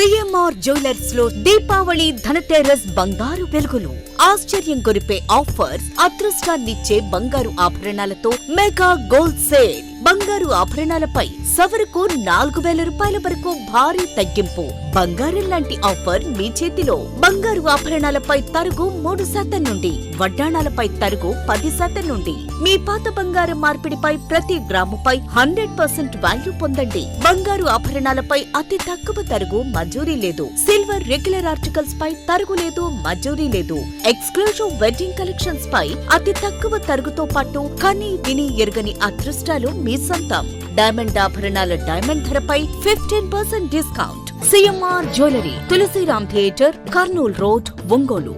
CMR జ్యువెలర్స్లో Deepavali Dhanteras బంగారు వెలుగులు. ఆశ్చర్యం కొరిపే ఆఫర్స్ అదృష్టాన్నిచ్చే బంగారు ఆభరణాలతో మెగా గోల్డ్ సేల్. బంగారు ఆభరణాలపై సవరకు నాలుగు వేల రూపాయల వరకు భారీ తగ్గింపు. బంగారం లాంటి ఆఫర్ మీ చేతిలో. బంగారు ఆభరణాలపై తరుగు మూడు శాతం నుండి వడ్డాణాలపై తరుగు పది శాతం నుండి. మీ పాత బంగారం మార్పిడిపై ప్రతి గ్రాముపై హండ్రెడ్ పర్సెంట్ వాల్యూ పొందండి. బంగారు ఆభరణాలపై అతి తక్కువ తరుగు మంజూరీ లేదు. సిల్వర్ రెగ్యులర్ ఆర్టికల్స్ పై తరుగు లేదు మంజూరీ లేదు. ఎక్స్క్లూజివ్ వెడ్డింగ్ కలెక్షన్స్ పై అతి తక్కువ తరుగుతో పాటు కని విని ఎరుగని అదృష్టాలు మీ సొంతం. డైమండ్ ఆభరణాల డైమండ్ ధరపై fifteen percent discount CMR jewellery Tulasiram theatre Kurnool road Ongole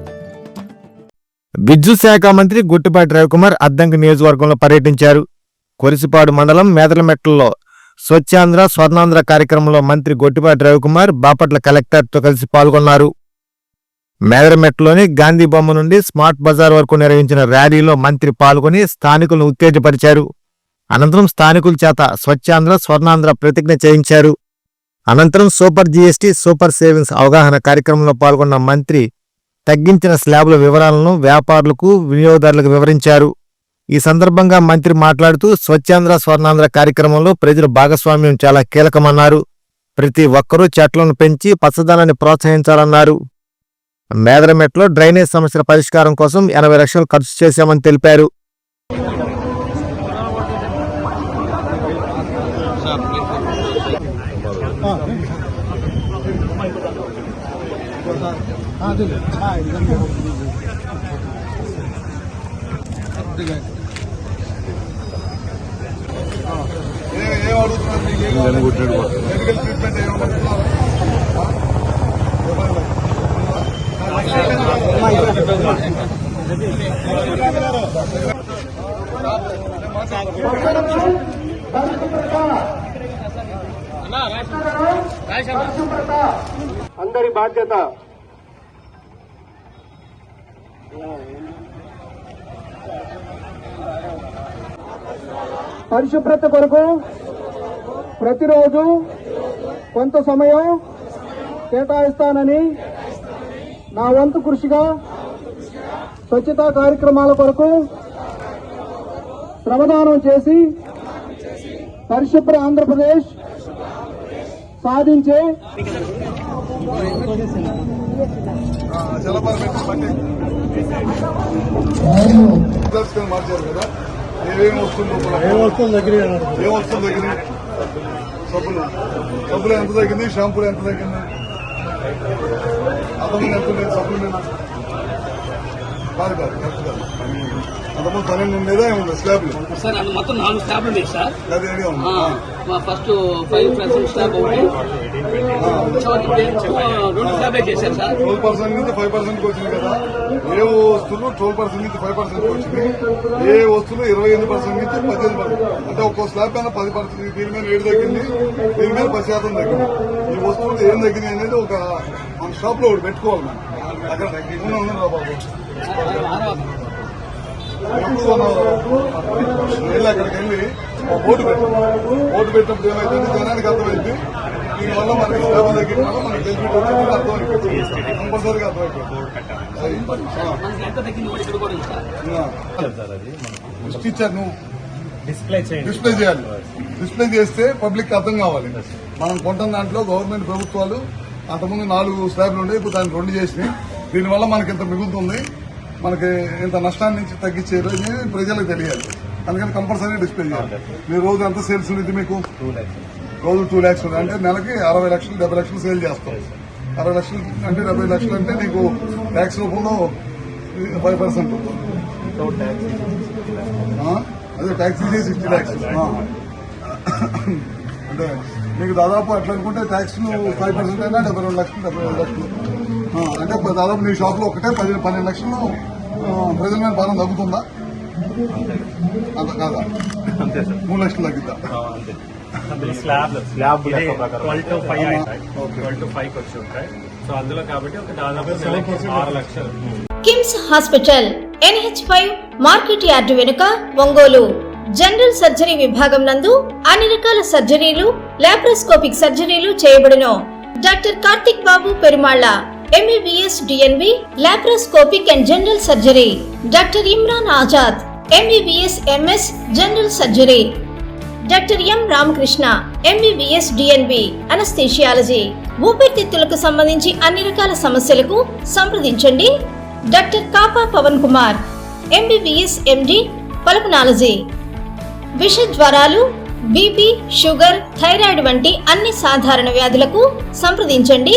విద్యుత్ శాఖ మంత్రి గుట్టుపాటి రవికుమార్ అద్దంకి నియోజకవర్గంలో పర్యటించారు. కొరిసిపాడు మండలం మేదలమెట్లలో స్వచ్ఛాంధ్ర స్వర్ణాంధ్ర కార్యక్రమంలో మంత్రి గొట్టిపాటి రవికుమార్ బాపట్ల కలెక్టర్తో కలిసి పాల్గొన్నారు. మేదరమెట్లోని గాంధీ బొమ్మ నుండి స్మార్ట్ బజార్ వరకు నిర్వహించిన ర్యాలీలో మంత్రి పాల్గొని స్థానికులను ఉత్తేజపరిచారు. అనంతరం స్థానికుల చేత స్వచ్ఛాంధ్ర స్వర్ణాంధ్ర ప్రతిజ్ఞ చేయించారు. అనంతరం సూపర్ జీఎస్టీ సూపర్ సేవింగ్స్ అవగాహన కార్యక్రమంలో పాల్గొన్న మంత్రి తగ్గించిన స్లాబుల వివరాలను వ్యాపారులకు వినియోగదారులకు వివరించారు. ఈ సందర్భంగా మంత్రి మాట్లాడుతూ స్వచ్ఛాంధ్ర స్వర్ణాంధ్ర కార్యక్రమంలో ప్రజల భాగస్వామ్యం చాలా కీలకమన్నారు. ప్రతి ఒక్కరూ చెట్లను పెంచి పచ్చదనాన్ని ప్రోత్సహించాలన్నారు. మేదరమెట్లో డ్రైనేజ్ సమస్యల పరిష్కారం కోసం ఎనభై లక్షలు ఖర్చు చేశామని తెలిపారు. ఏం అడుగుతున్నారు మెడికల్ ట్రీట్మెంట్ ఏమనుకుంటున్నారు అందరి బాధ్యత. పరిశుభ్రత కొరకు ప్రతిరోజు కొంత సమయం కేటాయిస్తానని నా వంతు కృషిగా స్వచ్ఛతా కార్యక్రమాల కొరకు శ్రమదానం చేసి పరిశుభ్ర ఆంధ్రప్రదేశ్ సాధించే జలపరమైన బట్టి మార్చారు కదా ఏమేమి వస్తుందో ఏం వస్తుంది దగ్గర ఏం వస్తుంది దగ్గర సబ్బులు సబ్బులు ఎంత తగ్గింది షాంపూలు ఎంత తగ్గింది అతను ఎంత లేదు సబ్బులు మీద కాదు కాదు కరెక్ట్ కాదు అంతకుముందు పన్నెండు ఉండేదా ఏముంది స్లాబ్లు సార్ అది మొత్తం నాలుగు స్టాప్లు ఉన్నాయి సార్. ఐడియా ఉంది. ఆ, మా ఫస్ట్ ఫైవ్ పర్సెంట్ స్టాప్ ఒకటి. రెండు స్టాప్లే చేశారు సార్. ట్వెల్వ్ పర్సెంట్ నుంచి ఫైవ్ పర్సెంట్ వచ్చింది కదా. ఏ వస్తువులు ట్వెల్వ్ పర్సెంట్ నుంచి ఫైవ్ పర్సెంట్ వచ్చింది ఏ వస్తువులు ఇరవై ఎనిమిది పర్సెంట్ నుంచి పద్దెనిమిది పర్సెంట్. అంటే ఒక్కో స్లాబ్ పైన పది పర్సెంట్ దీని మీద ఏడు తగ్గింది దీని మీద పది శాతం తగ్గింది. ఈ వస్తువులు ఏం తగ్గింది అనేది ఒక మన షాప్లో ఒకటి పెట్టుకోవాలి మనం. అక్కడ రా బాబు ఎప్పుడు మనం వెళ్ళి అక్కడికి వెళ్ళి బోర్డు పెట్టాం. బోర్డు పెట్టినప్పుడు ఏమైతుంది జనానికి అర్థమైంది. దీనివల్ల మనకి స్లాబ్ తగ్గిన వల్ల మనకి బెనిఫిట్ వచ్చింది అర్థమైపోతుంది. కంపల్సరీగా అర్థమైపోతుంది. తగ్గింది ఇచ్చారు నువ్వు డిస్ప్లే డిస్ప్లే చేయాలి. డిస్ప్లే చేస్తే పబ్లిక్ అర్థం కావాలి. మనం కొంటున్న దాంట్లో గవర్నమెంట్ ప్రభుత్వాలు అంతకుముందు నాలుగు స్లాబ్లు ఉండే ఇప్పుడు దాన్ని రెండు చేసినాయి. దీనివల్ల మనకి ఇంత మిగులుతుంది. మనకి ఇంత నష్టాన్ని నుంచి తగ్గించేది అనేది ప్రజలకు తెలియాలి. అందుకని కంపల్సరీ డిస్ప్లే చేయాలి. మీ రోజు ఎంత సేల్స్ ఉంది మీకు? రోజు టూ ల్యాక్స్ ఉంది అంటే నెలకి అరవై లక్షలు డెబ్బై లక్షలు సేల్ చేస్తాం. అరవై లక్షలు అంటే డెబ్బై లక్షలు అంటే నీకు ట్యాక్స్ రూపంలో ఫైవ్ పర్సెంట్? అదే ట్యాక్స్ ఇదే సిక్స్టీ ల్యాక్స్ అంటే మీకు దాదాపు అట్లా అనుకుంటే ట్యాక్స్ ఫైవ్ పర్సెంట్ అయినా డెబ్బై రెండు లక్షలు డెబ్బై రెండు లక్షలు. అంటే దాదాపు నీ షాప్లో ఒకటే పది పన్నెండు లక్షలు ప్రజల మీద భారం తగ్గుతుందా? అంత కాదా మూడు లక్షలు తగ్గిద్దా? అంతే. అందులో slab slab twelve to five ఉంటాయి ట్వెల్వ్ టు ఫైవ్ వచ్చి ఉంటాయి. సో అందులో కాబట్టి ఒక దాదాపు నెలకి ఆరు లక్షలు. KIMS hospital NH five market yard వెనుక ఒంగోలు. జనరల్ సర్జరీ విభాగం నందు అన్ని రకాల సర్జరీలు లాప్రోస్కోపిక్ సర్జరీలు చేయబడును. Doctor Karthik Babu Perumalla. MBBS DNB laparoscopic and general surgery doctor Imran Azad MBBS MS general surgery doctor M Ramakrishna MBBS DNB anaesthesiology ఊపిరితిత్తులకు సంబంధించి అన్ని రకాల సమస్యలకు సంప్రదించండి. Doctor Kapa Pavan Kumar MBBS MD pulmonology విష జ్వరాలు BP sugar thyroid వంటి అన్ని సాధారణ వ్యాధులకు సంప్రదించండి.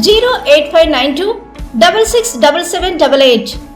08592 667788.